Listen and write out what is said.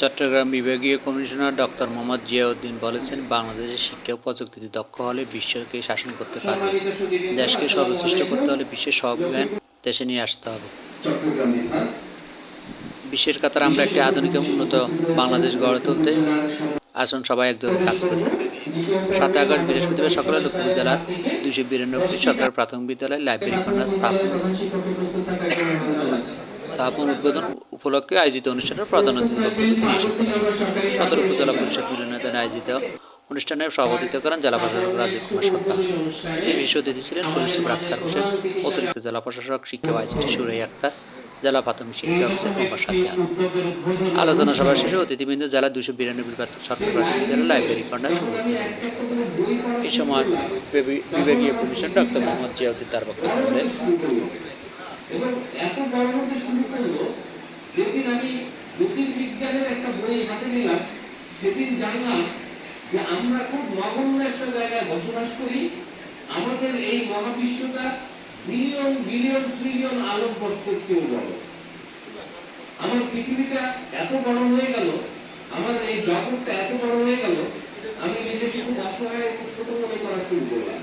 চট্টগ্রাম বিভাগীয় commissioner doctor Mohammad Ziauddin বলেছেন, বাংলাদেশের শিক্ষা প্রযুক্তিতে দক্ষ হলে বিশ্বকে শাসন করতে পারবে। দেশকে সর্বশ্রেষ্ঠ করতে হলে বিশ্বের সব জ্ঞান দেশে নিয়ে আসতে হবে। বিশ্বের কাতার আমরা একটি আধুনিক উন্নত বাংলাদেশ গড়ে তুলতে আসুন, সবাই একযোগে কাজ করি। সাতই আগস্ট বৃহস্পতিবার সকালে লক্ষ্মীপুর জেলার দুইশো বিরানব্বই সরকার প্রাথমিক বিদ্যালয়ে লাইব্রেরি খন্ডা স্থাপন স্থাপন উদ্বোধন উপলক্ষে আয়োজিত অনুষ্ঠানের প্রধান। সদর উপজেলা পরিষদ মিলনায়তনে আয়োজিত অনুষ্ঠানে সভাপতিত্ব করেন জেলা প্রশাসক রাজীব কুমার সরকার। এতে বিশেষ অতিথি ছিলেন পুলিশ সুপার আক্তার হোসেন, অতিরিক্ত জেলা প্রশাসক শিক্ষা আইসিটি সুরাই আক্তার, জেলা প্রাথমিক শিক্ষা অফিসার মোহাম্মদ শাহজাহান আলোচনা সভা শেষে অতিথিবৃন্দ জেলা দুশো বিরানব্বই সরকারি প্রাথমিক লাইব্রেরি শুভেচ্ছা এই সময় বিভাগী- বিভাগীয় কমিশন ডক্টর মোহাম্মদ জিয়াউদ্দিন তার বক্তব্য বড় শুরু যেদিন আমি জ্যোতির্বিজ্ঞানের একটা বই হাতে নিলাম, সেদিন জানলাম যে আমরা খুব নগণ্য একটা জায়গায় বসবাস করি। আমাদের এই মহাবিশ্বটা বিলিয়ন বিলিয়ন ট্রিলিয়ন আলোকবর্ষের চেয়ে বড়। আমার পৃথিবীটা এত বড় হয়ে গেল, আমার এই জগৎটা এত বড় হয়ে গেল, আমি নিজেকে খুব অসহায় এবং ছোট মনে করা শুরু করলাম।